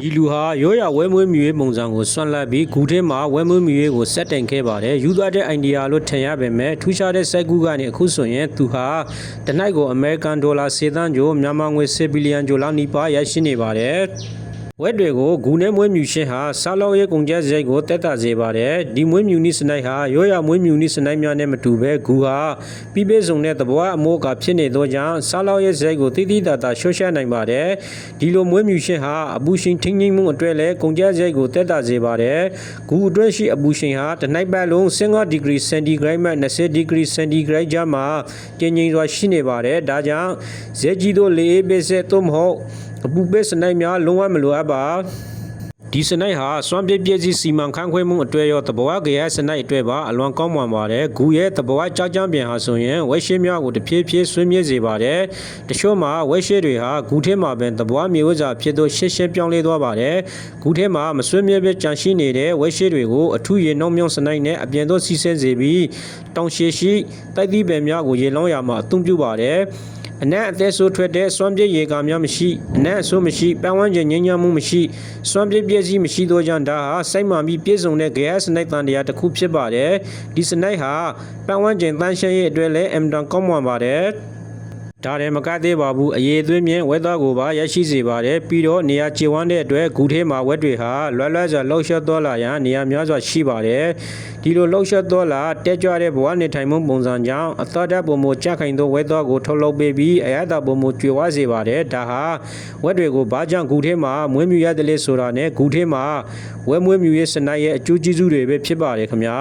ဒီလူဟာရိုးရဝဲမွေးမြူရေးပုံစံကိုစွန့်လက်ပြီးဂူထဲမှာဝဲမွေးမြူရေးကိုစက်တင်ခဲ့ပါတယ်ယူသားတဲ့အိုင်ဒီယာလို့ထင်ရပေမဲ့ထူးခြားတဲ့စိုက်ကူကနေအခုဆိုရင်သူဟာတနိုက်ကိုအမေရိကန်ဒေါ်လာစေသန်းကျော်မြန်မာငွေ10ဘီလီယံကျော်လောက်နီးပါးရရှိနေပါတယ် ဝက်တွေကိုဂူနဲ့မွေးမြူရှင်ဟာဆာလောရဲ့ကုန်ကျစရိတ်ကိုတက်တာစေပါတယ်ဒီမွေးမြူနည်းစနိုက်ဟာရိုးရမွေးမြူနည်းစနိုက်များနဲ့မတူပဲဂူဟာပြီးပြည့်စုံတဲ့သဘောအမိုးကဖြစ်နေသောကြောင့်ဆာလောရဲ့စရိတ်ကိုတိတိတသာရှော့ရှနိုင်ပါတယ်ဒီလိုမွေးမြူရှင်ဟာအပူရှင်ထင်းထင်းမှုအတွက်လည်းကုန်ကျစရိတ်ကိုတက်တာစေပါတယ်ဂူအတွက်ရှိအပူရှင်ဟာတစ်နိုင်ပတ်လုံး15ဒီဂရီစင်တီဂရိတ်မှ20ဒီဂရီစင်တီဂရိတ်ကြားမှာကျဉ်ကျဉ်စွာရှိနေပါတယ်ဒါကြောင့်ဇက်ကြီးတို့လေအေးပေးဆက်သို့မဟုတ် အပူပေးစနိုက်များလုံးဝမလိုအပ်ပါဒီစနိုက်ဟာစွမ်းပြည့်ပြည့်စည်စီမံခန့်ခွဲမှုအတွေ့ရောတဘောကရဲ့စနိုက်အတွက်ပါအလွန်ကောင်းမွန်ပါတယ်ဂူရဲ့တဘောကြောက်ကြမ်းပြန်ဟာဆိုရင်ဝက်ရှင်းများကိုတဖြည်းဖြည်းဆွေးမြေ့စေပါတယ်တချို့မှာဝက်ရှင်းတွေဟာဂူထဲမှာပင်တဘောမြေဝဇာဖြစ်သောရှင်းရှင်းပြောင်းလဲသွားပါတယ်ဂူထဲမှာမဆွေးမြေ့ပဲကြန့်ရှိနေတဲ့ဝက်ရှင်းတွေကိုအထူးရေနှောင်းမြောင်းစနိုက်နဲ့အပြင်သို့စီးဆင်းစေပြီးတောင်ရှည်ရှိတိုက်သီးပင်များကိုရေလောင်းရမှာအသုံးပြုပါတယ် အနက်အသက်ဆိုးထွက်တဲ့စွမ်းပြည့်ရေကာများမရှိအနက်အဆိုးမရှိပန်းဝန်းကျင်ငြိမ်းချမ်းမှုမရှိစွမ်းပြည့်ပြည့်စည်မရှိသောကြောင့်ဒါဟာစိုက်မှပြီးပြည့်စုံတဲ့ gas စနိုက်တန်တရားတစ်ခုဖြစ်ပါတယ်ဒီစနိုက်ဟာပန်းဝန်းကျင်တန်းရှင်းရေးအတွက်လည်းအင်တန်ကောင်းမွန်ပါတယ် ဒါလည်းမကသေးပါဘူးအရေးအသွေးမြင့်ဝက်သားကိုပါရရှိစေပါတယ်ပြီးတော့နေရာခြေဝမ်းတဲ့အတွက်ဂူထဲမှာဝက်တွေဟာလွယ်လွယ်စွာလှုပ်ရှားသွားလာရန်နေရာများစွာရှိပါတယ်ဒီလိုလှုပ်ရှားသွားလာတက်ကြွတဲ့ဘဝနေထိုင်မှုပုံစံကြောင့်အသောတပုံမကြခိုင်သောဝက်သားကိုထုတ်လုပ်ပေးပြီးအရသာပုံမကျွေဝစေပါတယ်ဒါဟာဝက်တွေကိုဘာကြောင့်ဂူထဲမှာမွေးမြူရတယ်လဲဆိုတာနဲ့ဂူထဲမှာဝက်မွေးမြူရေးစနိုက်ရဲ့အကျိုးကျေးဇူးတွေပဲဖြစ်ပါတယ်ခင်ဗျာ